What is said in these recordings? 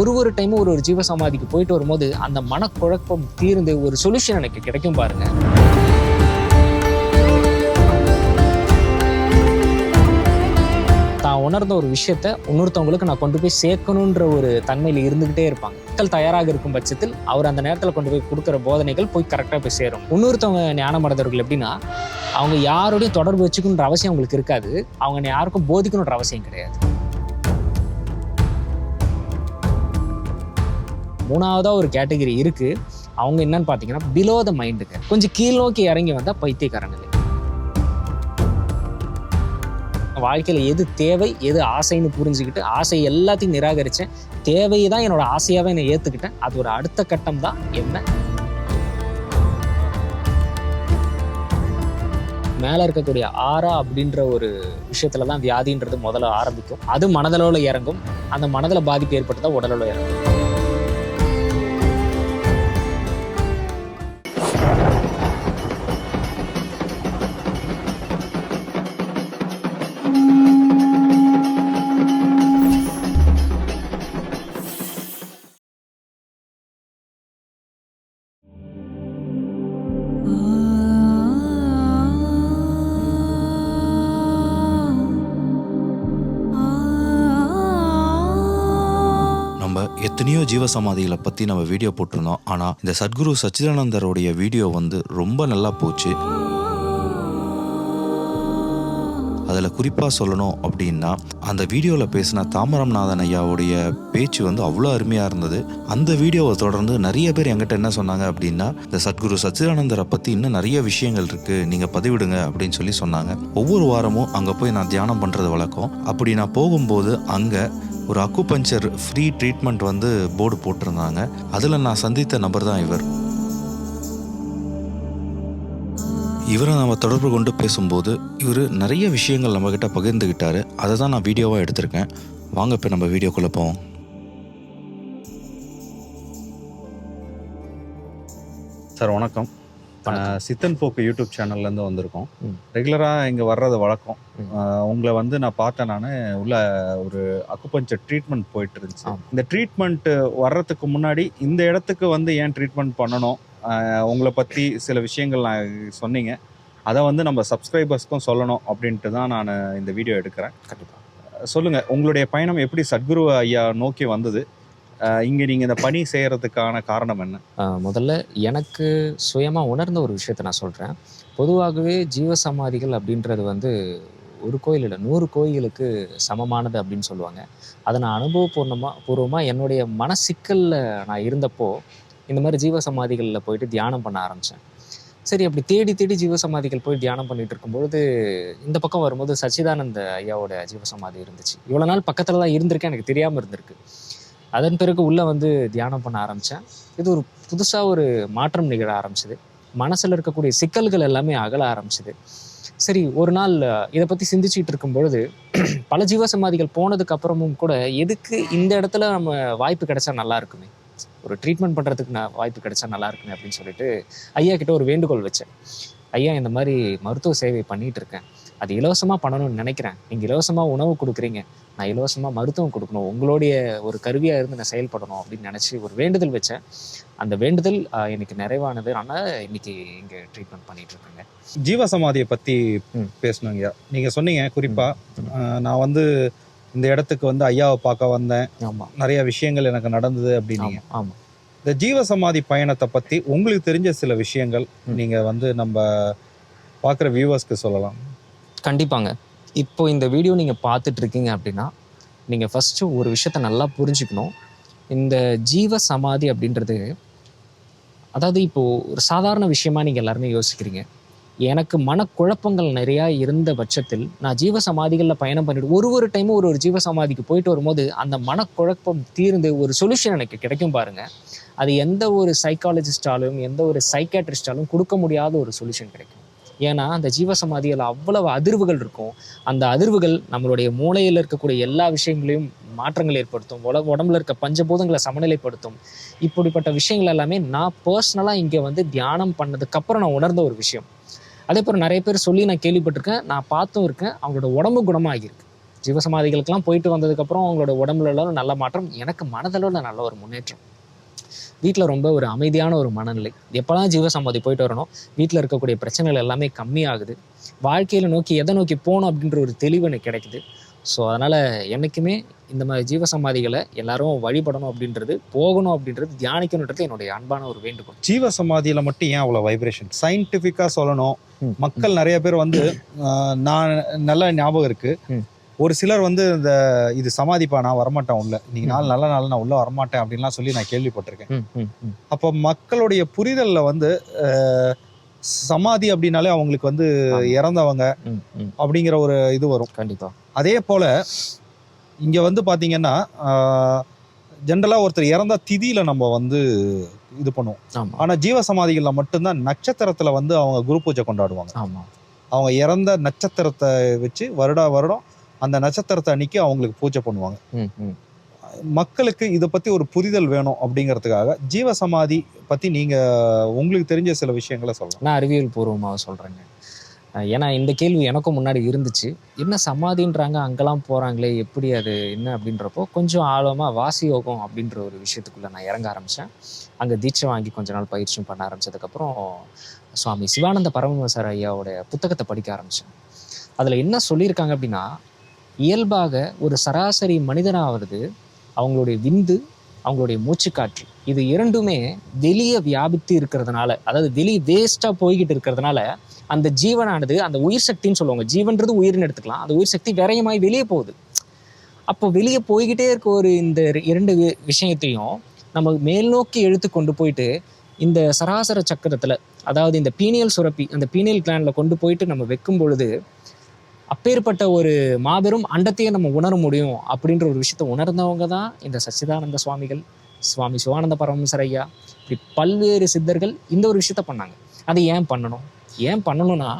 ஒரு ஒரு டைமும் ஒரு ஒரு ஜீவசமாதிக்கு போயிட்டு வரும்போது அந்த மனக்குழப்பம் தீர்ந்து ஒரு சொல்யூஷன் எனக்கு கிடைக்கும் பாருங்க. தான் உணர்ந்த ஒரு விஷயத்த இன்னொருத்தவங்களுக்கு நான் கொண்டு போய் சேர்க்கணுன்ற ஒரு தன்மையில் இருந்துகிட்டே இருப்பாங்க. மக்கள் தயாராக இருக்கும் பட்சத்தில் அவர் அந்த நேரத்தில் கொண்டு போய் கொடுக்குற போதனைகள் போய் கரெக்டாக போய் சேரும். இன்னொருத்தவங்க ஞானமடைந்தவர்கள் எப்படின்னா அவங்க யாரோடையும் தொடர்பு வச்சுக்கணுன்ற அவசியம் அவங்களுக்கு இருக்காது. அவங்க யாருக்கும் போதிக்கணுன்ற அவசியம் கிடையாது. மூணாவதாக ஒரு கேட்டகரி இருக்குது அவங்க என்னன்னு பார்த்தீங்கன்னா பிலோ த மைண்டுக்கு கொஞ்சம் கீழ் நோக்கி இறங்கி வந்தால் பைத்தியக்காரங்க வாழ்க்கையில் எது தேவை எது ஆசைன்னு புரிஞ்சுக்கிட்டு ஆசை எல்லாத்தையும் நிராகரித்தேன் தேவையை தான் என்னோட ஆசையாகவே என்னை ஏற்றுக்கிட்டேன் அது ஒரு அடுத்த கட்டம் தான். என்ன? மேலே இருக்கக்கூடிய ஆறா அப்படின்ற ஒரு விஷயத்துல தான் வியாதின்றது முதல்ல ஆரம்பிக்கும். அது மனதளவில் இறங்கும். அந்த மனதில் பாதிப்பு ஏற்பட்டு தான் உடலில் இறங்கும். எத்தனையோ ஜீவசமாதிகளை பற்றி நம்ம வீடியோ போட்டிருந்தோம். ஆனால் இந்த சத்குரு சச்சிதானந்தருடைய வீடியோ வந்து ரொம்ப நல்லா போச்சு. அதில் குறிப்பாக சொல்லணும் அப்படின்னா அந்த வீடியோவில் பேசின தாமரம்நாதன் ஐயாவுடைய பேச்சு வந்து அவ்வளோ அருமையாக இருந்தது. அந்த வீடியோவை தொடர்ந்து நிறைய பேர் எங்கிட்ட என்ன சொன்னாங்க அப்படின்னா இந்த சத்குரு சச்சிதானந்தரை பற்றி இன்னும் நிறைய விஷயங்கள் இருக்குது நீங்கள் பதிவிடுங்க அப்படின்னு சொல்லி சொன்னாங்க. ஒவ்வொரு வாரமும் அங்கே போய் நான் தியானம் பண்ணுறது வழக்கம். அப்படி நான் போகும்போது அங்கே ஒரு அக்குபஞ்சர் ஃப்ரீ ட்ரீட்மெண்ட் வந்து போர்டு போட்டிருந்தாங்க. அதில் நான் சந்தித்த நபர் தான் இவர். இவரை நம்ம தொடர்பு கொண்டு பேசும்போது இவர் நிறைய விஷயங்கள் நம்மக்கிட்ட பகிர்ந்துக்கிட்டாரு அதை தான் நான் வீடியோவாக எடுத்திருக்கேன். வாங்க இப்போ நம்ம வீடியோக்குள்ளே போவோம். சார் வணக்கம். சித்தன் போக்கு யூடியூப் சேனல்லேருந்து வந்திருக்கோம். ரெகுலராக இங்கே வர்றது வழக்கம். உங்களை வந்து நான் பார்த்தேன் நான் உள்ள ஒரு அக்குபஞ்சர் ட்ரீட்மெண்ட் போயிட்டு இருந்துச்சு. இந்த ட்ரீட்மெண்ட் வர்றதுக்கு முன்னாடி இந்த இடத்துக்கு வந்து ஏன் ட்ரீட்மெண்ட் பண்ணணும்? உங்களை பற்றி சில விஷயங்கள் நான் சொன்னீங்க. அதை வந்து நம்ம சப்ஸ்கிரைபர்ஸ்க்கும் சொல்லணும் அப்படின்ட்டு தான் நான் இந்த வீடியோ எடுக்கிறேன். கண்டிப்பாக சொல்லுங்க உங்களுடைய பயணம் எப்படி சத்குரு ஐயா நோக்கி வந்தது? இங்கே நீங்கள் இந்த பணி செய்கிறதுக்கான காரணம் என்ன? முதல்ல எனக்கு சுயமாக உணர்ந்த ஒரு விஷயத்த நான் சொல்கிறேன் பொதுவாகவே ஜீவசமாதிகள் அப்படின்றது வந்து ஒரு கோயில் இல்லை நூறு கோயிலுக்கு சமமானது அப்படின்னு சொல்லுவாங்க. அதை நான் அனுபவபூர்ணமாக பூர்வமாக என்னுடைய மனசிக்கலில் நான் இருந்தப்போ இந்த மாதிரி ஜீவசமாதிகளில் போயிட்டு தியானம் பண்ண ஆரம்பித்தேன் சரி அப்படி தேடி தேடி ஜீவசமாதிகள் போய் தியானம் பண்ணிட்டு இருக்கும்பொழுது இந்த பக்கம் வரும்போது சச்சிதானந்த ஐயாவோட ஜீவசமாதி இருந்துச்சு. இவ்வளோ நாள் பக்கத்தில் தான் இருந்திருக்கேன் எனக்கு தெரியாமல் இருந்திருக்கு. அதன் பிறகு உள்ளே வந்து தியானம் பண்ண ஆரம்பித்தேன் இது ஒரு புதுசாக ஒரு மாற்றம் நிகழ ஆரம்பிச்சது. மனசில் இருக்கக்கூடிய சிக்கல்கள் எல்லாமே அகல ஆரம்பிச்சது. சரி ஒரு நாள் இதை பற்றி சிந்திச்சுட்டு இருக்கும்பொழுது பல ஜீவசமாதிகள் போனதுக்கு அப்புறமும் கூட எதுக்கு இந்த இடத்துல நம்ம வாய்ப்பு கிடைச்சா நல்லா இருக்குமே? ஒரு ட்ரீட்மெண்ட் பண்ணுறதுக்கு நான் வாய்ப்பு கிடைச்சா நல்லா இருக்குமே அப்படின்னு சொல்லிட்டு ஐயா கிட்ட ஒரு வேண்டுகோள் வச்சேன். ஐயா இந்த மாதிரி மருத்துவ சேவை பண்ணிகிட்டு இருக்கேன். அது இலவசமாக பண்ணணும்னு நினைக்கிறேன். நீங்கள் இலவசமாக உணவு கொடுக்குறீங்க. நான் இலவசமாக மருத்துவம் கொடுக்கணும். உங்களுடைய ஒரு கருவியாக இருந்து நான் செயல்படணும் அப்படின்னு நினச்சி ஒரு வேண்டுதல் வச்சேன். அந்த வேண்டுதல் எனக்கு நிறைவானது. ஆனால் இன்னைக்கு இங்கே ட்ரீட்மெண்ட் பண்ணிட்டு இருக்கேங்க. ஜீவசமாதியை பத்தி ம். பேசணுங்க நீங்க சொன்னீங்க குறிப்பா அஹ், நான் வந்து இந்த இடத்துக்கு வந்து ஐயாவை பார்க்க வந்தேன். ஆமாம் நிறைய விஷயங்கள் எனக்கு நடந்தது அப்படின்னீங்க. ஆமாம் இந்த ஜீவசமாதி பயணத்தை பத்தி உங்களுக்கு தெரிஞ்ச சில விஷயங்கள் ம். நீங்க வந்து நம்ம பார்க்குற வியூவர்ஸ்க்கு சொல்லலாம். கண்டிப்பாங்க. இப்போ இந்த வீடியோ நீங்கள் பார்த்துட்டு இருக்கீங்க அப்படின்னா நீங்கள் ஃபஸ்ட்டு ஒரு விஷயத்த நல்லா புரிஞ்சுக்கணும். இந்த ஜீவ சமாதி அப்படின்றது அதாவது இப்போது ஒரு சாதாரண விஷயமா நீங்கள் எல்லாருமே யோசிக்கிறீங்க. எனக்கு மனக்குழப்பங்கள் நிறையா இருந்த பட்சத்தில் நான் ஜீவ சமாதிகளில் பயணம் பண்ணிட்டு ஒரு ஒரு டைமும் ஒரு ஒரு ஜீவ சமாதிக்கு போயிட்டு வரும்போது அந்த மனக்குழப்பம் தீர்ந்து ஒரு சொல்யூஷன் எனக்கு கிடைக்கும் பாருங்கள் அது எந்த ஒரு சைக்காலஜிஸ்டாலும் எந்த ஒரு சைக்காட்ரிஸ்டாலும் கொடுக்க முடியாத ஒரு சொல்யூஷன் கிடைக்கும். ஏன்னா அந்த ஜீவசமாதியில் அவ்வளவு அதிர்வுகள் இருக்கும். அந்த அதிர்வுகள் நம்மளுடைய மூளையில் இருக்கக்கூடிய எல்லா விஷயங்களையும் மாற்றங்கள் ஏற்படுத்தும். உல உடம்புல இருக்க பஞ்சபூதங்களை சமநிலைப்படுத்தும். இப்படிப்பட்ட விஷயங்கள் எல்லாமே நான் பர்சனலாக இங்கே வந்து தியானம் பண்ணதுக்கப்புறம் நான் உணர்ந்த ஒரு விஷயம். அதே போல் நிறைய பேர் சொல்லி நான் கேள்விப்பட்டிருக்கேன். நான் பார்த்தும் இருக்கேன். அவங்களோட உடம்பு குணமாகியிருக்கு. ஜீவசமாதிகளுக்கெல்லாம் போயிட்டு வந்ததுக்கப்புறம் அவங்களோட உடம்புல நல்ல மாற்றம் எனக்கு மனதளவில் நல்ல ஒரு முன்னேற்றம். வீட்டில் ரொம்ப ஒரு அமைதியான ஒரு மனநிலை. எப்போல்லாம் ஜீவசமாதி போயிட்டு வரணும் வீட்டில் இருக்கக்கூடிய பிரச்சனைகள் எல்லாமே கம்மியாகுது. வாழ்க்கையில் நோக்கி எதை நோக்கி போகணும் அப்படின்ற ஒரு தெளிவு எனக்கு கிடைக்குது. ஸோ அதனால் என்றைக்குமே இந்த மாதிரி ஜீவசமாதிகளை எல்லாரும் வழிபடணும் அப்படின்றது போகணும் அப்படின்றது தியானிக்கணுன்றது என்னுடைய அன்பான ஒரு வேண்டுகோள். ஜீவ சமாதியில மட்டும் ஏன் அவ்வளவு வைப்ரேஷன் சயின்டிஃபிக்கா சொல்லணும். மக்கள் நிறைய பேர் வந்து நான் நல்ல ஞாபகம் இருக்கு. ம். ஒரு சிலர் வந்து இந்த இது சமாதிப்பா நான் வரமாட்டேன் உள்ள. ம். நாள் நல்ல நாள் நான் உள்ள வரமாட்டேன் அப்படின்லாம் சொல்லி நான் கேள்விப்பட்டிருக்கேன். அப்போ மக்களுடைய புரிதல்ல வந்து சமாதி அப்படின்னாலே அவங்களுக்கு வந்து. இறந்தவங்க அப்படிங்கிற ஒரு இது வரும். கண்டிப்பாக அதே போல இங்க வந்து பாத்தீங்கன்னா ஜென்ரலா ஒருத்தர் இறந்தா திதியில நம்ம வந்து இது பண்ணுவோம். ஆனா ஜீவ சமாதிகள்ல மட்டும்தான் நட்சத்திரத்துல வந்து அவங்க குரு பூஜை கொண்டாடுவாங்க. அவங்க இறந்த நட்சத்திரத்தை வச்சு வருடா வருடம் அந்த நட்சத்திரத்தை அன்னைக்கு அவங்களுக்கு பூஜை பண்ணுவாங்க. ம் ம். மக்களுக்கு இதை பத்தி ஒரு புரிதல் வேணும் அப்படிங்கிறதுக்காக ஜீவ சமாதி பத்தி நீங்க உங்களுக்கு தெரிஞ்ச சில விஷயங்களை சொல்லலாம் நான் அறிவியல் பூர்வமாக சொல்கிறேங்க ஏன்னா இந்த கேள்வி எனக்கும் முன்னாடி இருந்துச்சு. என்ன சமாதின்றாங்க அங்கெல்லாம் போகிறாங்களே எப்படி அது என்ன அப்படின்றப்போ கொஞ்சம் ஆழமாக வாசி யோகம் அப்படின்ற ஒரு விஷயத்துக்குள்ளே நான் இறங்க ஆரம்பித்தேன் அங்கே தீட்சை வாங்கி கொஞ்ச நாள் பயிற்சியும் பண்ண ஆரம்பிச்சதுக்கப்புறம் சுவாமி சிவானந்த பரமஹம்சர் ஐயாவோட புத்தகத்தை படிக்க ஆரம்பித்தேன் அதில் என்ன சொல்லியிருக்காங்க அப்படின்னா இயல்பாக ஒரு சராசரி மனிதனாகிறது அவங்களுடைய விந்து அவங்களுடைய மூச்சுக்காற்று. இது இரண்டுமே வெளியே வியாபித்து இருக்கிறதுனால அதாவது வெளியே வேஸ்ட்டாக போய்கிட்டு இருக்கிறதுனால அந்த ஜீவனானது அந்த உயிர் சக்தின்னு சொல்லுவாங்க. ஜீவன்றது உயிர்னு எடுத்துக்கலாம். அந்த உயிர் சக்தி விரயமாய் வெளியே போகுது. அப்போ வெளியே போய்கிட்டே இருக்க ஒரு இந்த இரண்டு வி- விஷயத்தையும் நம்ம மேல் நோக்கி இழுத்து கொண்டு போயிட்டு இந்த சராசர சக்கரத்தில் அதாவது இந்த பீனியல் சுரப்பி அந்த பீனியல் கிளாண்டில் கொண்டு போயிட்டு நம்ம வைக்கும் பொழுது அப்பேற்பட்ட ஒரு மாபெரும் அண்டத்தையே நம்ம உணர முடியும் அப்படின்ற ஒரு விஷயத்தை உணர்ந்தவங்க தான் இந்த சச்சிதானந்த சுவாமிகள் சுவாமி சிவானந்த பரமஹம்சர் ஐயா. இப்படி பல்வேறு சித்தர்கள் இந்த ஒரு விஷயத்த பண்ணாங்க. அதை ஏன் பண்ணணும்? ஏன் பண்ணணும்னா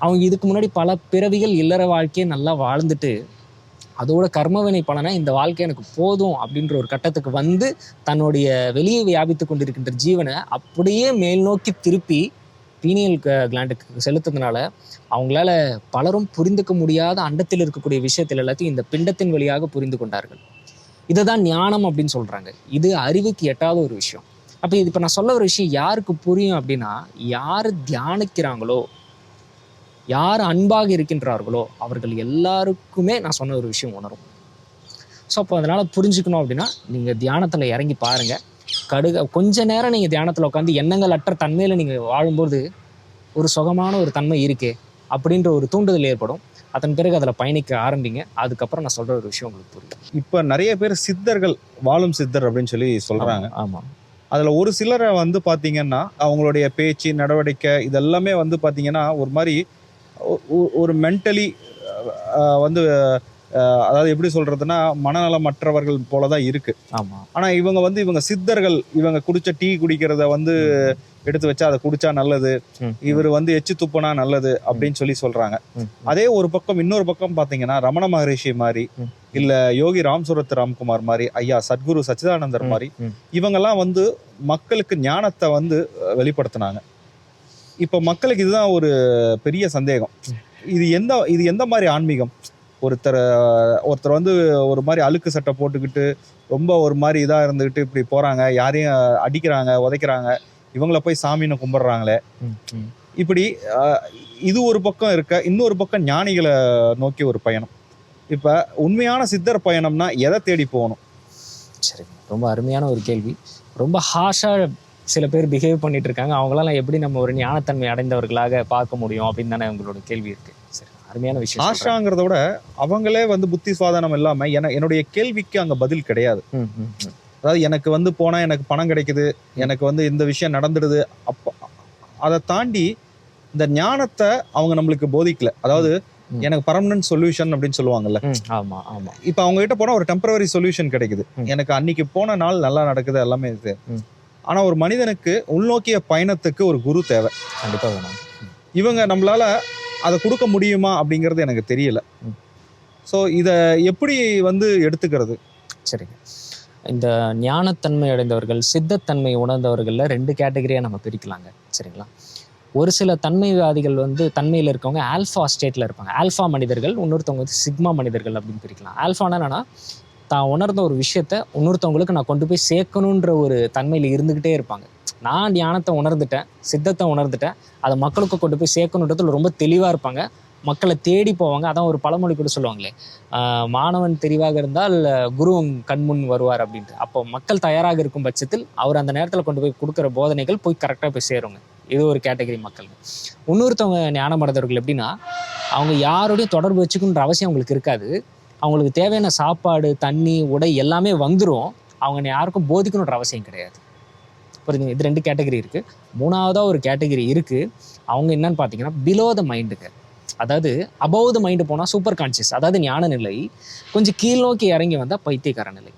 அவங்க இதுக்கு முன்னாடி பல பிறவிகள் இல்லற வாழ்க்கையை நல்லா வாழ்ந்துட்டு அதோட கர்மவினை பலனை இந்த வாழ்க்கை எனக்கு போதும் அப்படின்ற ஒரு கட்டத்துக்கு வந்து தன்னுடைய வெளியே வியாபித்து கொண்டிருக்கின்ற ஜீவனை அப்படியே மேல் நோக்கி திருப்பி பீனியல் கிளாண்டுக்கு செலுத்துறதுனால அவங்களால பலரும் புரிந்துக்க முடியாத அண்டத்தில் இருக்கக்கூடிய விஷயத்தில் எல்லாத்தையும் இந்த பிண்டத்தின் வழியாக புரிந்து கொண்டார்கள். இதை தான் ஞானம் அப்படின்னு சொல்கிறாங்க இது அறிவுக்கு எட்டாத ஒரு விஷயம். அப்போ இது இப்போ நான் சொல்ல ஒரு விஷயம் யாருக்கு புரியும் அப்படின்னா யார் தியானிக்கிறாங்களோ யார் அன்பாக இருக்கின்றார்களோ அவர்கள் எல்லாருக்குமே நான் சொன்ன ஒரு விஷயம் உணரும். ஸோ அப்போ அதனால் புரிஞ்சுக்கணும் அப்படின்னா நீங்கள் தியானத்தில் இறங்கி பாருங்கள் கடுக கொஞ்ச நேரம் நீங்கள் தியானத்தில் உட்காந்து எண்ணங்கள் அற்ற தன்மையில் நீங்கள் வாழும்போது ஒரு சுகமான ஒரு தன்மை இருக்கே அப்படின்ற ஒரு தூண்டுதல் ஏற்படும். அதன் பிறகு அதில் பயணிக்க ஆரம்பிங்க. அதுக்கப்புறம் நான் சொல்கிற ஒரு விஷயம் உங்களுக்கு புரியும். இப்ப நிறைய பேர் சித்தர்கள் வாழும் சித்தர் அப்படின்னு சொல்லி சொல்றாங்க. ஆமாம் அதுல ஒரு சிலரை வந்து பாத்தீங்கன்னா அவங்களுடைய பேச்சு நடவடிக்கை இதெல்லாமே வந்து பாத்தீங்கன்னா ஒரு மாதிரி ஒரு மென்டலி வந்து அதாவது எப்படி சொல்றதுன்னா மனநலமற்றவர்கள் போலதான் இருக்கு. ஆமாம் ஆனா இவங்க வந்து இவங்க சித்தர்கள் இவங்க குடிச்ச டீ குடிக்கிறத வந்து எடுத்து வச்சா அதை குடிச்சா நல்லது. இவர் வந்து எச்சு துப்புனா நல்லது அப்படின்னு சொல்லி சொல்றாங்க. அதே ஒரு பக்கம் இன்னொரு பக்கம் பாத்தீங்கன்னா ரமண மகரிஷி மாதிரி. இல்ல யோகி ராம்சுரத் ராம்குமார் மாதிரி ஐயா சத்குரு சச்சிதானந்தர் மாதிரி. இவங்கெல்லாம் வந்து மக்களுக்கு ஞானத்தை வந்து வெளிப்படுத்தினாங்க. இப்ப மக்களுக்கு இதுதான் ஒரு பெரிய சந்தேகம். இது எந்த இது எந்த மாதிரி ஆன்மீகம்? ஒருத்தர் ஒருத்தர் வந்து ஒரு மாதிரி அழுக்கு சட்டை போட்டுக்கிட்டு ரொம்ப ஒரு மாதிரி இதா இருந்துகிட்டு இப்படி போறாங்க யாரையும் அடிக்கிறாங்க உதைக்கிறாங்க இவங்கள போய் சாமின்னு கும்பிடுறாங்களே. இப்படி இது ஒரு பக்கம் இருக்க இன்னொரு பக்கம் ஞானிகளை நோக்கி ஒரு பயணம். இப்ப உண்மையான சித்தர் பயணம்னா எதை தேடி போகணும்? சரி ரொம்ப அருமையான ஒரு கேள்வி. ரொம்ப ஹாஷாக சில பேர் பிஹேவ் பண்ணிட்டு இருக்காங்க. அவங்களால எப்படி நம்ம ஒரு ஞானத்தன்மை அடைந்தவர்களாக பார்க்க முடியும் அப்படின்னு தானே உங்களோட கேள்வி இருக்கு. சரி. அருமையான விஷயம். ஆஷாங்கிறத விட அவங்களே வந்து புத்தி சுவாதனம் இல்லாம என என்னுடைய கேள்விக்கு அங்க பதில் கிடையாது. அதாவது எனக்கு வந்து போனா எனக்கு பணம் கிடைக்குது எனக்கு வந்து இந்த விஷயம் நடந்துடுது அப்ப அதை தாண்டி இந்த ஞானத்தை அவங்க நம்மளுக்கு போதிக்கல அதாவது. எனக்கு பர்மனன்ட் சொல்யூஷன் அப்படின்னு சொல்லுவாங்கல்ல ஆமா ஆமா இப்போ அவங்க கிட்ட போனா ஒரு டெம்பரவரி சொல்யூஷன் கிடைக்குது. எனக்கு அன்னைக்கு போன நாள் நல்லா நடக்குது எல்லாமே இது. ஆனா ஒரு மனிதனுக்கு உள்நோக்கிய பயணத்துக்கு ஒரு குரு தேவை கண்டிப்பா வேணும் இவங்க நம்மளால அதை கொடுக்க முடியுமா அப்படிங்கிறது எனக்கு தெரியல. ஸோ இதை எப்படி வந்து எடுத்துக்கிறது? சரிங்க. இந்த ஞானத்தன்மை அடைந்தவர்கள் சித்தத்தன்மை உணர்ந்தவர்களில் ரெண்டு கேட்டகரியாக நம்ம பிரிக்கலாங்க. சரிங்களா? ஒரு சில தன்மைவாதிகள் வந்து தன்மையில் இருக்கவங்க ஆல்ஃபா ஸ்டேட்டில் இருப்பாங்க. ஆல்ஃபா மனிதர்கள் இன்னொருத்தவங்க வந்து சிக்மா மனிதர்கள் அப்படின்னு பிரிக்கலாம். ஆல்ஃபானா என்னன்னா தான் உணர்ந்த ஒரு விஷயத்த இன்னொருத்தவங்களுக்கு நான் கொண்டு போய் சேர்க்கணுன்ற ஒரு தன்மையில் இருந்துக்கிட்டே இருப்பாங்க. நான் தியானத்தை உணர்ந்துட்டேன் சித்தத்தை உணர்ந்துட்டேன். அதை மக்களுக்கு கொண்டு போய் சேர்க்கணுன்றதுல ரொம்ப தெளிவாக இருப்பாங்க. மக்களை தேடி போவாங்க. அதான் ஒரு பழமொழி கூட சொல்லுவாங்களே. மாணவன் தெளிவாக இருந்தால் குருவும் கண்முன் வருவார் அப்படின்ட்டு. அப்போ மக்கள் தயாராக இருக்கும் பட்சத்தில் அவர் அந்த நேரத்தில் கொண்டு போய் கொடுக்குற போதனைகள் போய் கரெக்டாக போய் சேருங்க. இது ஒரு கேட்டகரி மக்கள் இன்னொருத்தவங்க ஞானமடைந்தவர்கள் எப்படின்னா அவங்க யாரோடையும் தொடர்பு வச்சுக்கணுன்ற அவசியம் அவங்களுக்கு இருக்காது. அவங்களுக்கு தேவையான சாப்பாடு தண்ணி உடை எல்லாமே வந்துடும் அவங்க யாருக்கும் போதிக்கணுன்ற அவசியம் கிடையாது. புரிஞ்சுங்க இது ரெண்டு கேட்டகரி இருக்குது மூணாவதாக ஒரு கேட்டகரி இருக்குது அவங்க என்னன்னு பார்த்தீங்கன்னா பிலோ த மைண்டுக்கு அதாவது அபவ் த மைண்டு போனால் சூப்பர் கான்சியஸ் அதாவது ஞான நிலை. கொஞ்சம் கீழ் நோக்கி இறங்கி வந்தால் பைத்தியக்கார நிலை.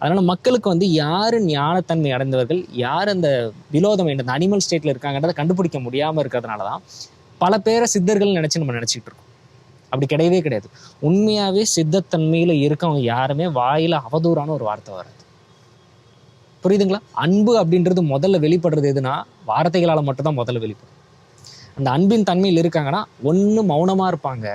அதனால் மக்களுக்கு வந்து யார் ஞானத்தன்மை அடைந்தவர்கள் யார் அந்த விலோத மைண்ட் அந்த அனிமல் ஸ்டேட்டில் இருக்காங்கன்றதை கண்டுபிடிக்க முடியாமல் இருக்கிறதுனால தான் பல பேரை சித்தர்கள் நினச்சி நம்ம நினச்சிட்டு இருக்கோம். அப்படி கிடையவே கிடையாது. உண்மையாகவே சித்தத்தன்மையில் இருக்கவங்க யாருமே வாயில் அவதூறான ஒரு வார்த்தை வராது. புரியுதுங்களா? அன்பு அப்படின்றது முதல்ல வெளிப்படுறது எதுனா வார்த்தைகளால் மட்டும்தான் முதல்ல வெளிப்படும். அந்த அன்பின் தன்மையில் இருக்காங்கன்னா ஒன்று மௌனமாக இருப்பாங்க.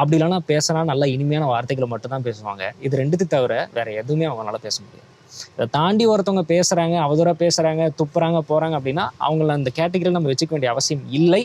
அப்படி இல்லைன்னா பேசினா நல்ல இனிமையான வார்த்தைகளை மட்டும்தான் பேசுவாங்க. இது ரெண்டுத்தையும் தவிர வேறு எதுவுமே அவங்களால பேச முடியாது. இதை தாண்டி ஒருத்தவங்க பேசுகிறாங்க அவதூறாக பேசுகிறாங்க துப்புறாங்க போகிறாங்க அப்படின்னா அவங்கள அந்த கேட்டகரியில் நம்ம வச்சுக்க வேண்டிய அவசியம் இல்லை.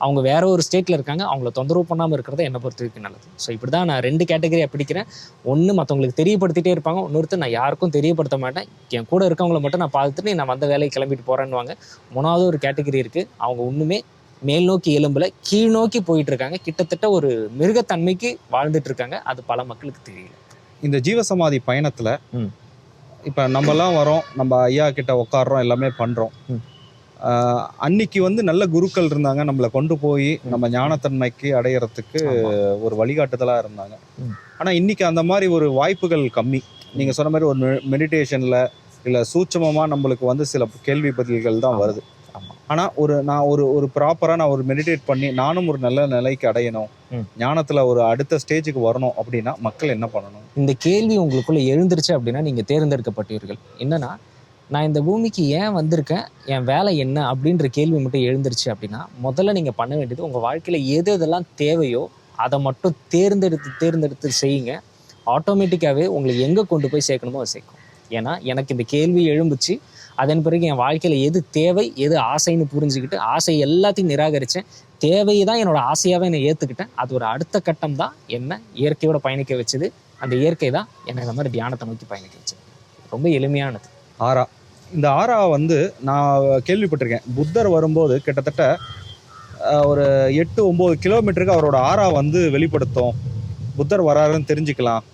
அவங்க வேற ஒரு ஸ்டேட்டில் இருக்காங்க அவங்கள தொந்தரவு பண்ணாமல் இருக்கிறது என்னை பொறுத்த வரைக்கும் நல்லது. ஸோ இப்படி தான் நான் ரெண்டு கேட்டகரியாக பிடிக்கிறேன். ஒன்று மற்றவங்களுக்கு தெரியப்படுத்திட்டே இருப்பாங்க இன்னொருத்தர் நான் யாருக்கும் தெரியப்படுத்த மாட்டேன். என் கூட இருக்கவங்கள மட்டும் நான் பார்த்துட்டு நான் வந்த வேலையை கிளம்பிட்டு போகிறேன்னுவாங்க மூணாவது ஒரு கேட்டகரி இருக்குது அவங்க ஒன்றுமே மேல் நோக்கி எலும்புல கீழ் நோக்கி போயிட்டு இருக்காங்க. கிட்டத்தட்ட ஒரு மிருகத்தன்மைக்கு வாழ்ந்துட்டு இருக்காங்க. அது பல மக்களுக்கு தெரியல. இந்த ஜீவசமாதி பயணத்துல. இப்ப நம்மலாம் வரோம் நம்ம ஐயா கிட்ட உட்காடுறோம் எல்லாமே பண்றோம். ம். ஆஹ் அன்னைக்கு வந்து நல்ல குருக்கள் இருந்தாங்க நம்மளை கொண்டு போய். நம்ம ஞானத்தன்மைக்கு அடையறதுக்கு. ஒரு வழிகாட்டுதலா இருந்தாங்க ம். ஆனா இன்னைக்கு அந்த மாதிரி ஒரு வாய்ப்புகள் கம்மி நீங்க சொன்ன மாதிரி ஒரு மெடிடேஷன்ல இல்ல சூட்சமமா நம்மளுக்கு வந்து சில கேள்வி பதில்கள் தான். வருது ஆமா. ஆனா ஒரு நான் ஒரு ஒரு ப்ராப்பரா நான் ஒரு மெடிடேட் பண்ணி நானும் ஒரு நல்ல நிலைக்கு அடையணும். ஞானத்துல ஒரு அடுத்த ஸ்டேஜுக்கு வரணும் அப்படின்னா மக்கள் என்ன பண்ணணும் இந்த கேள்வி உங்களுக்குள்ள எழுந்துருச்சு அப்படின்னா நீங்க தேர்ந்தெடுக்கப்பட்டீர்கள் என்னன்னா நான் இந்த பூமிக்கு ஏன் வந்திருக்கேன்? என் வேலை என்ன? அப்படின்ற கேள்வி மட்டும் எழுந்துருச்சு அப்படின்னா முதல்ல நீங்கள் பண்ண வேண்டியது உங்கள் வாழ்க்கையில் எது எதெல்லாம் தேவையோ அதை மட்டும் தேர்ந்தெடுத்து தேர்ந்தெடுத்து செய்யுங்க. ஆட்டோமேட்டிக்காகவே உங்களை எங்கே கொண்டு போய் சேர்க்கணுமோ அதை சேர்க்கும். ஏன்னா எனக்கு இந்த கேள்வி எழும்புச்சு. அதன் பிறகு என் வாழ்க்கையில் எது தேவை எது ஆசைன்னு புரிஞ்சுக்கிட்டு ஆசை எல்லாத்தையும் நிராகரித்தேன் தேவையை தான் என்னோடய ஆசையாகவே நான் ஏற்றுக்கிட்டேன் அது ஒரு அடுத்த கட்டம் தான் என்ன இயற்கையோட பயணிக்க வச்சது. அந்த இயற்கை தான் என்னை இந்த மாதிரி தியானத்தை நோக்கி பயணிக்க வச்சது. ரொம்ப எளிமையானது. ஆறா. இந்த ஆறா வந்து நான் கேள்விப்பட்டிருக்கேன். புத்தர் வரும்போது கிட்டத்தட்ட ஒரு எட்டு ஒம்பது கிலோமீட்டருக்கு அவரோட ஆறா வந்து வெளிப்படுத்தும். புத்தர் வராருன்னு தெரிஞ்சுக்கலாம்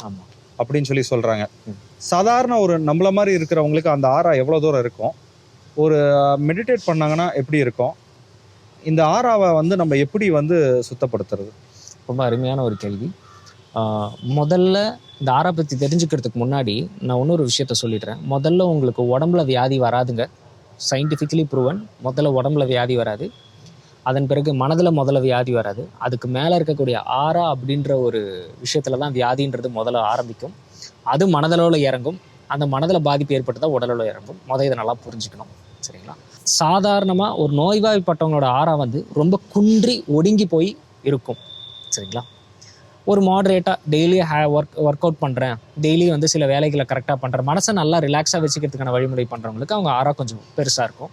அப்படின்னு சொல்லி சொல்றாங்க. ம். சாதாரண ஒரு நம்மள மாதிரி இருக்கிறவங்களுக்கு அந்த ஆறா எவ்வளோ தூரம் இருக்கும்? ஒரு மெடிடேட் பண்ணாங்கன்னா எப்படி இருக்கும்? இந்த ஆறாவை வந்து நம்ம எப்படி வந்து சுத்தப்படுத்துறது? ரொம்ப அருமையான ஒரு கேள்வி. முதல்ல இந்த ஆரை பற்றி தெரிஞ்சுக்கிறதுக்கு முன்னாடி நான் இன்னொரு விஷயத்த சொல்லிடுறேன். முதல்ல உங்களுக்கு உடம்புல வியாதி வராதுங்க. சயின்டிஃபிக்கலி ப்ரூவன் முதல்ல உடம்புல வியாதி வராது. அதன் பிறகு மனதில் முதல்ல வியாதி வராது. அதுக்கு மேலே இருக்கக்கூடிய ஆறா அப்படின்ற ஒரு விஷயத்துல தான் வியாதின்றது முதல்ல ஆரம்பிக்கும். அது மனதளவில் இறங்கும். அந்த மனதில் பாதிப்பு ஏற்பட்டு தான் உடலில் இறங்கும். முதல் இதை நல்லா புரிஞ்சுக்கணும். சரிங்களா? சாதாரணமாக ஒரு நோய்வாய்ப்பட்டவங்களோட ஆறா வந்து ரொம்ப குன்றி ஒடுங்கி போய் இருக்கும். சரிங்களா? ஒரு மாடரேட்டாக daily hey work work out பண்ணுறேன் டெய்லி வந்து சில வேலைகளை கரெக்டாக பண்ணுறேன் மனசை நல்லா ரிலாக்ஸாக வச்சுக்கிறதுக்கான வழிமுறை பண்ணுறவங்களுக்கு அவங்க ஆறா கொஞ்சம் பெருசாக இருக்கும்.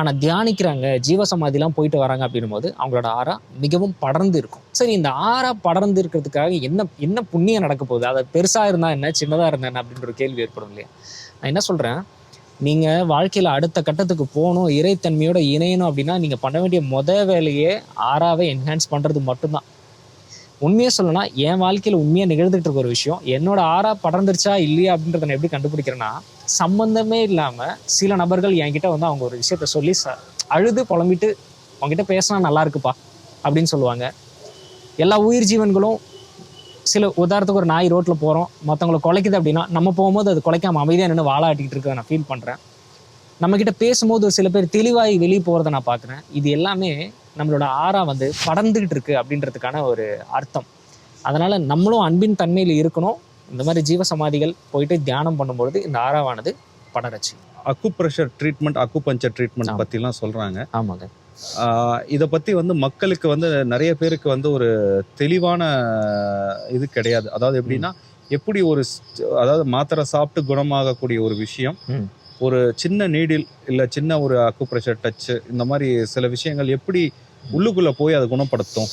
ஆனால் தியானிக்கிறாங்க ஜீவசமாதிலாம் போயிட்டு வராங்க அப்படின்னும் போது அவங்களோட ஆறா மிகவும் படர்ந்து இருக்கும். சரி இந்த ஆறா படர்ந்து இருக்கிறதுக்காக என்ன என்ன புண்ணியம் நடக்க போகுது? அதை பெருசாக இருந்தால் என்ன சின்னதாக இருந்தா என்ன அப்படின்ற ஒரு கேள்வி ஏற்படும் இல்லையா? நான் என்ன சொல்கிறேன் நீங்கள் வாழ்க்கையில் அடுத்த கட்டத்துக்கு போகணும் இறைத்தன்மையோட இணையணும் அப்படின்னா நீங்கள் பண்ண வேண்டிய முத வேலையே ஆறாவை என்ஹான்ஸ் பண்ணுறது மட்டும்தான். உண்மையாக சொல்லணும்னா என் வாழ்க்கையில் உண்மையாக நிகழ்ந்துட்டு இருக்க ஒரு விஷயம் என்னோட ஆறா படர்ந்துருச்சா இல்லையா அப்படின்றத நான் எப்படி கண்டுபிடிக்கிறேன்னா சம்மந்தமே இல்லாமல் சில நபர்கள் என்கிட்ட வந்து அவங்க ஒரு விஷயத்த சொல்லி ச அழுது புலம்பிட்டு அவங்ககிட்ட பேசினா நல்லா இருக்குப்பா அப்படின்னு சொல்லுவாங்க. எல்லா உயிர் ஜீவன்களும் சில உதாரணத்துக்கு ஒரு நாய் ரோட்டில் போகிறோம் மற்றவங்களை குலைக்குது அப்படின்னா நம்ம போகும்போது அது குலைக்காம அமைதியாக நின்று வாழாட்டிக்கிட்டு இருக்கதை நான் ஃபீல் பண்ணுறேன் நம்மக்கிட்ட பேசும்போது ஒரு சில பேர் தெளிவாகி வெளியே போகிறத நான் பார்க்குறேன் இது எல்லாமே நம்மளோட ஆறா வந்து படர்ந்துகிட்டு இருக்கு அப்படின்றதுக்கான ஒரு அர்த்தம். அதனால நம்மளும் அன்பின் தன்மையில் இருக்கணும். இந்த மாதிரி ஜீவசமாதிகள் போயிட்டு தியானம் பண்ணும்பொழுது இந்த ஆறாவானது படரச்சு. Acupressure treatment acupuncture treatment. பற்றிலாம் சொல்கிறாங்க ஆமாங்க இதை பற்றி வந்து மக்களுக்கு வந்து நிறைய பேருக்கு வந்து ஒரு தெளிவான இது கிடையாது. அதாவது எப்படின்னா எப்படி ஒரு அதாவது மாத்திரை சாப்பிட்டு குணமாகக்கூடிய ஒரு விஷயம். ஒரு சின்ன நீடில் இல்லை சின்ன ஒரு அக்குப்ரெஷர் டச்சு இந்த மாதிரி சில விஷயங்கள் எப்படி உள்ளுக்குள்ளே போய் அதை குணப்படுத்தும்?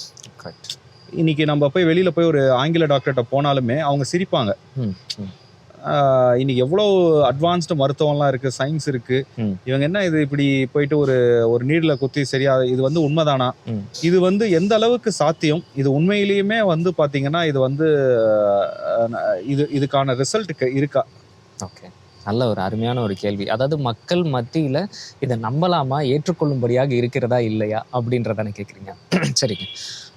இன்னைக்கு நம்ம போய் வெளியில் போய் ஒரு ஆங்கில டாக்டர்கிட்ட போனாலுமே அவங்க சிரிப்பாங்க. இன்னைக்கு எவ்வளோ அட்வான்ஸ்டு மருத்துவம்லாம் இருக்குது சயின்ஸ் இருக்குது. இவங்க என்ன இது இப்படி போயிட்டு ஒரு ஒரு நீடில் குத்தி சரியா இது வந்து உண்மைதானா. இது வந்து எந்த அளவுக்கு சாத்தியம்? இது உண்மையிலேயுமே வந்து பார்த்தீங்கன்னா இது வந்து இது இதுக்கான ரிசல்ட் இருக்கா? ஓகே நல்ல ஒரு அருமையான ஒரு கேள்வி. அதாவது மக்கள் மத்தியில் இதை நம்பலாமா? ஏற்றுக்கொள்ளும்படியாக இருக்கிறதா இல்லையா? அப்படின்றதானே கேட்குறீங்க சரிங்க.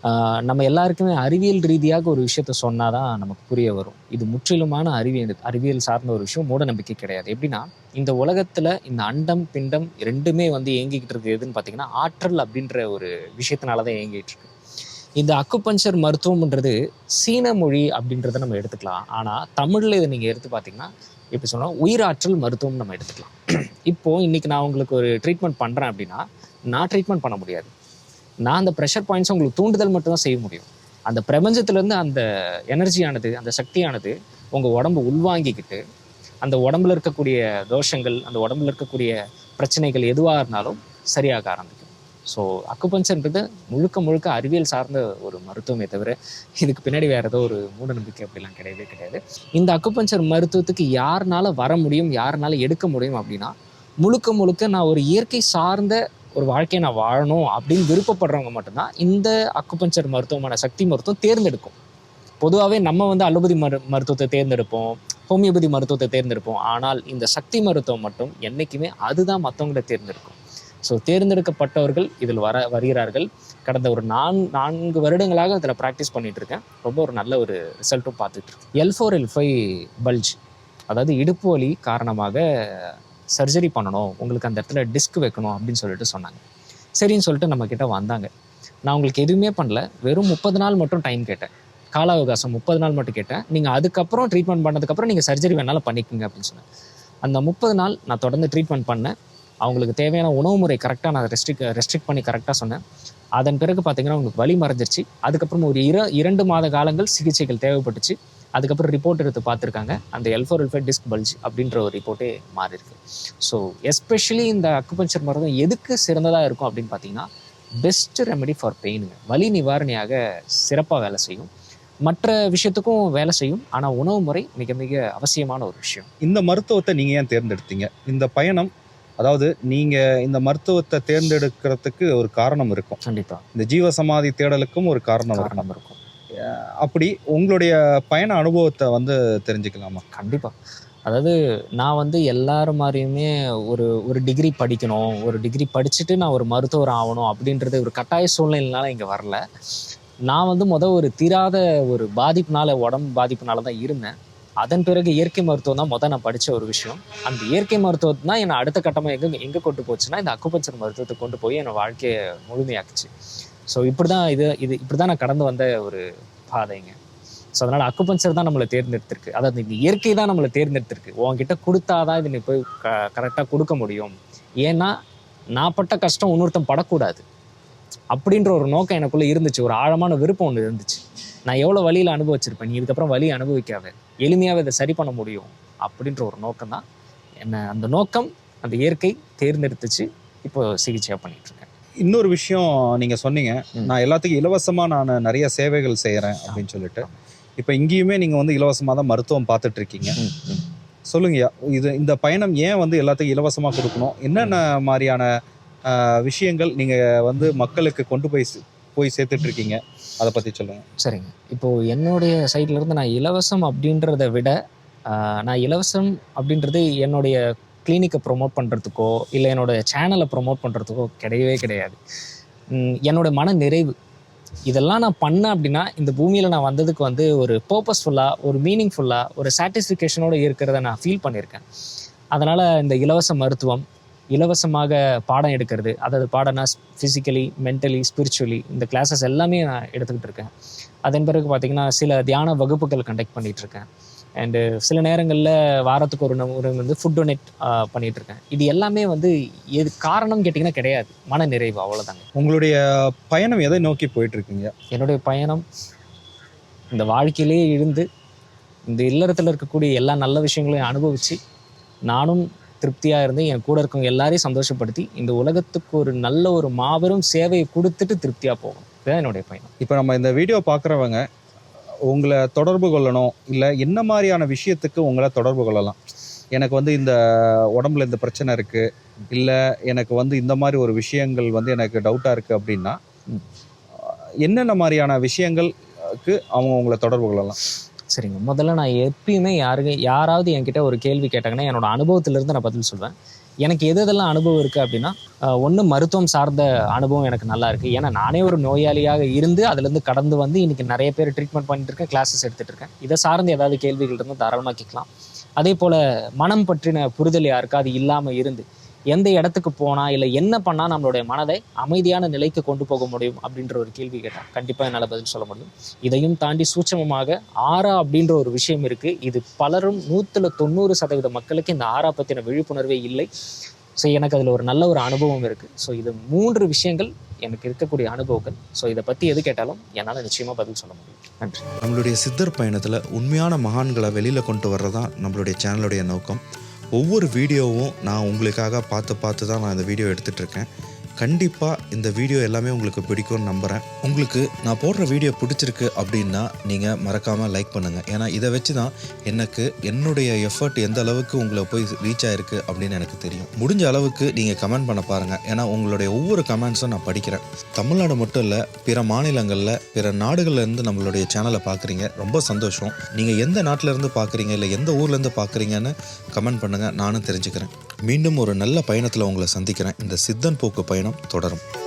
ஆஹ் நம்ம எல்லாருக்குமே அறிவியல் ரீதியாக ஒரு விஷயத்த சொன்னாதான் நமக்கு புரிய வரும். இது முற்றிலுமான அறிவியல் அறிவியல் சார்ந்த ஒரு விஷயம் மூட நம்பிக்கை கிடையாது. எப்படின்னா இந்த உலகத்துல இந்த அண்டம் பிண்டம் ரெண்டுமே வந்து இயங்கிக்கிட்டு இருக்கு. எதுன்னு பார்த்தீங்கன்னா ஆற்றல் அப்படின்ற ஒரு விஷயத்தினால தான் இயங்கிட்டு இருக்கு. இந்த அக்குபஞ்சர் மருத்துவம்ன்றது சீன மொழி அப்படின்றத நம்ம எடுத்துக்கலாம். ஆனால் தமிழில் இதை நீங்கள் எடுத்து பார்த்தீங்கன்னா எப்படி சொன்னால் உயிராற்றல் மருத்துவம் நம்ம எடுத்துக்கலாம். இப்போது இன்னைக்கு நான் உங்களுக்கு ஒரு ட்ரீட்மெண்ட் பண்ணுறேன் அப்படின்னா நான் ட்ரீட்மெண்ட் பண்ண முடியாது. நான் அந்த ப்ரெஷர் பாயிண்ட்ஸ் உங்களுக்கு தூண்டுதல் மட்டும்தான் செய்ய முடியும். அந்த பிரபஞ்சத்துலேருந்து அந்த எனர்ஜியானது அந்த சக்தியானது உங்கள் உடம்பு உள்வாங்கிக்கிட்டு அந்த உடம்புல இருக்கக்கூடிய தோஷங்கள் அந்த உடம்புல இருக்கக்கூடிய பிரச்சனைகள் எதுவாக இருந்தாலும் சரியாக ஆரம்பிக்கும். ஸோ அக்குபஞ்சர்ன்றது முழுக்க முழுக்க அறிவியல் சார்ந்த ஒரு மருத்துவமே தவிர இதுக்கு பின்னாடி வேறு ஏதோ ஒரு மூடநம்பிக்கை அப்படிலாம் கிடையவே கிடையாது. இந்த அக்குபஞ்சர் மருத்துவத்துக்கு யாருனால வர முடியும் யாருனால எடுக்க முடியும் அப்படின்னா முழுக்க முழுக்க நான் ஒரு இயற்கை சார்ந்த ஒரு வாழ்க்கையை நான் வாழணும் அப்படின்னு விருப்பப்படுறவங்க மட்டும்தான் இந்த அக்குபஞ்சர் மருத்துவமான சக்தி மருத்துவம் தேர்ந்தெடுக்கும். பொதுவாகவே நம்ம வந்து அலோபதி மரு மருத்துவத்தை தேர்ந்தெடுப்போம் ஹோமியோபதி மருத்துவத்தை தேர்ந்தெடுப்போம். ஆனால் இந்த சக்தி மருத்துவம் மட்டும் என்றைக்குமே அதுதான் மற்றவங்களை தேர்ந்தெடுக்கும். ஸோ தேர்ந்தெடுக்கப்பட்டவர்கள் இதில் வர வருகிறார்கள். கடந்த ஒரு நான் நான்கு வருடங்களாக இதில் ப்ராக்டிஸ் பண்ணிட்டு இருக்கேன் ரொம்ப ஒரு நல்ல ஒரு ரிசல்ட்டும் பார்த்துட்டு இருக்கேன். L four L five bulge அதாவது இடுப்பு வலி காரணமாக சர்ஜரி பண்ணணும். உங்களுக்கு அந்த இடத்துல டிஸ்க் வைக்கணும் அப்படின்னு சொல்லிட்டு சொன்னாங்க. சரின்னு சொல்லிட்டு நம்மக்கிட்ட வந்தாங்க. நான் உங்களுக்கு எதுவுமே பண்ணல. வெறும் முப்பது நாள் மட்டும் டைம் கேட்டேன். கால அவகாசம் முப்பது நாள் மட்டும் கேட்டேன். நீங்கள் அதுக்கப்புறம் ட்ரீட்மெண்ட் பண்ணதுக்கப்புறம் நீங்கள் சர்ஜரி வேணாலும் பண்ணிக்கோங்க அப்படின்னு சொன்னேன். அந்த முப்பது நாள் நான் தொடர்ந்து ட்ரீட்மெண்ட் பண்ணேன். அவங்களுக்கு தேவையான உணவு முறை கரெக்டாக நான் ரெஸ்ட்ரிக் ரெஸ்ட்ரிக்ட் பண்ணி கரெக்டாக சொன்னேன். அதன் பிறகு பார்த்தீங்கன்னா உங்களுக்கு வலி மறைஞ்சிருச்சு. அதுக்கப்புறம் ஒரு இர இரண்டு மாத காலங்கள் சிகிச்சைகள் தேவைப்பட்டுச்சு. அதுக்கப்புறம் ரிப்போர்ட் எடுத்து பார்த்துருக்காங்க. அந்த எல் ஃபோர் டிஸ்க் பல்ஜ் அப்படின்ற ஒரு ரிப்போர்ட்டே மாறி இருக்கு ஸோ எஸ்பெஷலி இந்த அக்குபஞ்சர் மருந்தம் எதுக்கு சிறந்ததாக இருக்கும் அப்படின்னு பார்த்தீங்கன்னா பெஸ்ட் ரெமெடி ஃபார் பெயினுங்க வலி நிவாரணியாக சிறப்பாக வேலை செய்யும். மற்ற விஷயத்துக்கும் வேலை செய்யும். ஆனால் உணவு முறை மிக மிக அவசியமான ஒரு விஷயம். இந்த மருத்துவத்தை நீங்கள் ஏன் தேர்ந்தெடுத்தீங்க? இந்த பயணம் அதாவது நீங்கள் இந்த மருத்துவத்தை தேர்ந்தெடுக்கிறதுக்கு ஒரு காரணம் இருக்கும். கண்டிப்பாக இந்த ஜீவசமாதி தேடலுக்கும் ஒரு காரணம் காரணம் இருக்கும். அப்படி உங்களுடைய பயண அனுபவத்தை வந்து தெரிஞ்சுக்கலாமா? கண்டிப்பாக அதாவது நான் வந்து எல்லாரும் மாதிரியுமே ஒரு ஒரு டிகிரி படிக்கணும் ஒரு டிகிரி படிச்சுட்டு நான் ஒரு மருத்துவர் ஆகணும் அப்படின்றது ஒரு கட்டாய சூழ்நிலைனால இங்கே வரல. நான் வந்து முத ஒரு தீராத ஒரு பாதிப்புனால உடம்பு பாதிப்புனால தான் இருந்தேன். அதன் பிறகு இயற்கை மருத்துவம் தான் மொதல் நான் படித்த ஒரு விஷயம். அந்த இயற்கை மருத்துவத்தை தான் என்னை அடுத்த கட்டமாக எங்கே எங்கே கொண்டு போச்சுன்னா இந்த அக்குபஞ்சர் மருத்துவத்தை கொண்டு போய் என்னை வாழ்க்கையை முழுமையாக்குச்சு. ஸோ இப்படி தான் இது இது இப்படி தான் நான் கடந்து வந்த ஒரு பாதைங்க. ஸோ அதனால் அக்குபஞ்சர் தான் நம்மளை தேர்ந்தெடுத்திருக்கு. அதாவது இந்த இயற்கை தான் நம்மளை தேர்ந்தெடுத்திருக்கு. உன்கிட்ட கொடுத்தாதான் இது நீ போய் க கரெக்டாக கொடுக்க முடியும். ஏன்னா நான் பட்ட கஷ்டம் இன்னொருத்தன் படக்கூடாது. அப்படின்ற ஒரு நோக்கம் எனக்குள்ளே இருந்துச்சு. ஒரு ஆழமான விருப்பம் ஒன்று இருந்துச்சு. நான் எவ்வளோ வழியில் அனுபவிச்சிருப்பேன்? நீ இதுக்கப்புறம் வழி அனுபவிக்காத. எளிமையாக இதை சரி பண்ண முடியும் அப்படின்ற ஒரு நோக்கம் தான் என்ன அந்த நோக்கம் அந்த இயற்கை தேர்ந்தெடுத்துச்சு. இப்போ சிகிச்சையாக பண்ணிட்டு இருக்கேன். இன்னொரு விஷயம் நீங்க சொன்னீங்க. நான் எல்லாத்துக்கும் இலவசமா நான் நிறைய சேவைகள் செய்யறேன் அப்படின்னு சொல்லிட்டு. இப்போ இங்கேயுமே நீங்க வந்து இலவசமா தான் மருத்துவம் ம். சொல்லுங்கய்யா இது இந்த பயணம் ஏன் வந்து எல்லாத்துக்கும் இலவசமா கொடுக்கணும்? என்னென்ன மாதிரியான விஷயங்கள் நீங்க வந்து மக்களுக்கு கொண்டு போய் போய் சேர்த்துட்டு இருக்கீங்க அதை பற்றி சொல்லுங்க. சரிங்க. இப்போது என்னுடைய சைட்ல இருந்து நான் இலவசம் அப்படின்றத விட நான் இலவசம் அப்படின்றது என்னுடைய கிளினிக்கை ப்ரொமோட் பண்ணுறதுக்கோ இல்லை என்னோட சேனலை ப்ரொமோட் பண்ணுறதுக்கோ கிடையவே கிடையாது. என்னோடய என்னோட மன நிறைவு. இதெல்லாம் நான் பண்ணேன் அப்படின்னா இந்த பூமியில் நான் வந்ததுக்கு வந்து ஒரு பர்பஸ்ஃபுல்லாக ஒரு மீனிங்ஃபுல்லாக ஒரு சாட்டிஸ்ஃபிகேஷனோடு இருக்கிறத நான் ஃபீல் பண்ணியிருக்கேன். அதனால் இந்த இலவச மருத்துவம் இலவசமாக பாடம் எடுக்கிறது. அதாவது பாடம்னா ஃபிசிக்கலி மென்டலி ஸ்பிரிச்சுவலி இந்த கிளாஸஸ் எல்லாமே நான் எடுத்துக்கிட்டு இருக்கேன். அதன் பிறகு பார்த்தீங்கன்னா சில தியான வகுப்புகள் கண்டக்ட் பண்ணிட்டு இருக்கேன். அண்டு சில நேரங்களில் வாரத்துக்கு ஒரு ஒரு வந்து ஃபுட் டொனேட் பண்ணிட்டு இருக்கேன். இது எல்லாமே வந்து எது காரணம் கேட்டிங்கன்னா கிடையாது. மன நிறைவு அவ்வளோதாங்க உங்களுடைய பயணம் எதை நோக்கி போயிட்டு இருக்கீங்க என்னுடைய பயணம் இந்த வாழ்க்கையிலேயே இருந்து இந்த இல்லறத்தில் இருக்கக்கூடிய எல்லா நல்ல விஷயங்களையும் அனுபவித்து நானும் திருப்தியாக இருந்து என் கூட இருக்கவங்க எல்லாரையும் சந்தோஷப்படுத்தி இந்த உலகத்துக்கு ஒரு நல்ல ஒரு மாபெரும் சேவையை கொடுத்துட்டு திருப்தியாக போகணும். இதுதான் என்னுடைய பயணம். இப்போ நம்ம இந்த வீடியோ பார்க்குறவங்க உங்களை தொடர்பு கொள்ளணும் இல்லை என்ன மாதிரியான விஷயத்துக்கு உங்களை தொடர்பு கொள்ளலாம்? எனக்கு வந்து இந்த உடம்புல இந்த பிரச்சனை இருக்குது இல்லை எனக்கு வந்து இந்த மாதிரி ஒரு விஷயங்கள் வந்து எனக்கு டவுட்டாக இருக்குது அப்படின்னா என்னென்ன மாதிரியான விஷயங்களுக்கு அவங்க உங்களை தொடர்பு கொள்ளலாம்? சரிங்க. முதல்ல நான் எப்பயுமே யாருக்கு யாராவது என்கிட்ட ஒரு கேள்வி கேட்டாங்கன்னா என்னோட அனுபவத்திலிருந்து நான் பதில் சொல்வேன். எனக்கு எது எதெல்லாம் அனுபவம் இருக்குது அப்படின்னா ஒன்று மருத்துவம் சார்ந்த அனுபவம் எனக்கு நல்லா இருக்குது ஏன்னா நானே ஒரு நோயாளியாக இருந்து அதுலேருந்து கடந்து வந்து இன்றைக்கி நிறைய பேர் ட்ரீட்மெண்ட் பண்ணிட்டு இருக்கேன் கிளாஸஸ் எடுத்துகிட்டு இருக்கேன். இதை சார்ந்து ஏதாவது கேள்விகள் இருந்தால் தாராளமாக கேட்கலாம். அதே போல் மனம் பற்றின புரிதல் யாருக்கா அது இல்லாமல் இருந்து எந்த இடத்துக்கு போனால் இல்லை என்ன பண்ணால் நம்மளுடைய மனதை அமைதியான நிலைக்கு கொண்டு போக முடியும் அப்படின்ற ஒரு கேள்வி கேட்டால் கண்டிப்பாக என்னால் பதில் சொல்ல முடியும். இதையும் தாண்டி சூட்சமமாக ஆறா அப்படின்ற ஒரு விஷயம் இருக்குது இது பலரும் நூற்றுல தொண்ணூறு சதவீத மக்களுக்கு இந்த ஆறா பற்றின விழிப்புணர்வே இல்லை. ஸோ எனக்கு அதில் ஒரு நல்ல ஒரு அனுபவம் இருக்குது ஸோ இது மூன்று விஷயங்கள் எனக்கு இருக்கக்கூடிய அனுபவங்கள். ஸோ இதை பற்றி எது கேட்டாலும் என்னால் நிச்சயமாக பதில் சொல்ல முடியும். நன்றி. நம்மளுடைய சித்தர் பயணத்தில் உண்மையான மகான்களை வெளியில் கொண்டு வர்றது தான் நம்மளுடைய சேனலுடைய நோக்கம். ஒவ்வொரு வீடியோவும் நான் உங்களுக்காக பார்த்து பார்த்து தான் நான் இந்த வீடியோ எடுத்துகிட்ருக்கேன் கண்டிப்பாக இந்த வீடியோ எல்லாமே உங்களுக்கு பிடிக்கும்னு நம்புகிறேன் உங்களுக்கு நான் போடுற வீடியோ பிடிச்சிருக்கு அப்படின்னா நீங்கள் மறக்காமல் லைக் பண்ணுங்கள் ஏன்னா இதை வச்சு தான் எனக்கு என்னுடைய எஃபர்ட் எந்த அளவுக்கு உங்களை போய் ரீச் ஆயிருக்கு அப்படின்னு எனக்கு தெரியும். முடிஞ்ச அளவுக்கு நீங்கள் கமெண்ட் பண்ண பாருங்கள் ஏன்னா உங்களுடைய ஒவ்வொரு கமெண்ட்ஸும் நான் படிக்கிறேன். தமிழ்நாடு மட்டும் இல்லை பிற மாநிலங்களில் பிற நாடுகள்லேருந்து நம்மளுடைய சேனலை பார்க்குறீங்க ரொம்ப சந்தோஷம். நீங்கள் எந்த நாட்டிலேருந்து பார்க்குறீங்க இல்லை எந்த ஊர்லேருந்து பார்க்குறீங்கன்னு கமெண்ட் பண்ணுங்கள் நானும் தெரிஞ்சுக்கிறேன். மீண்டும் ஒரு நல்ல பயணத்தில் உங்களை சந்திக்கிறேன். இந்த சித்தன் போக்கு பயணம் பயணம் தொடரும்.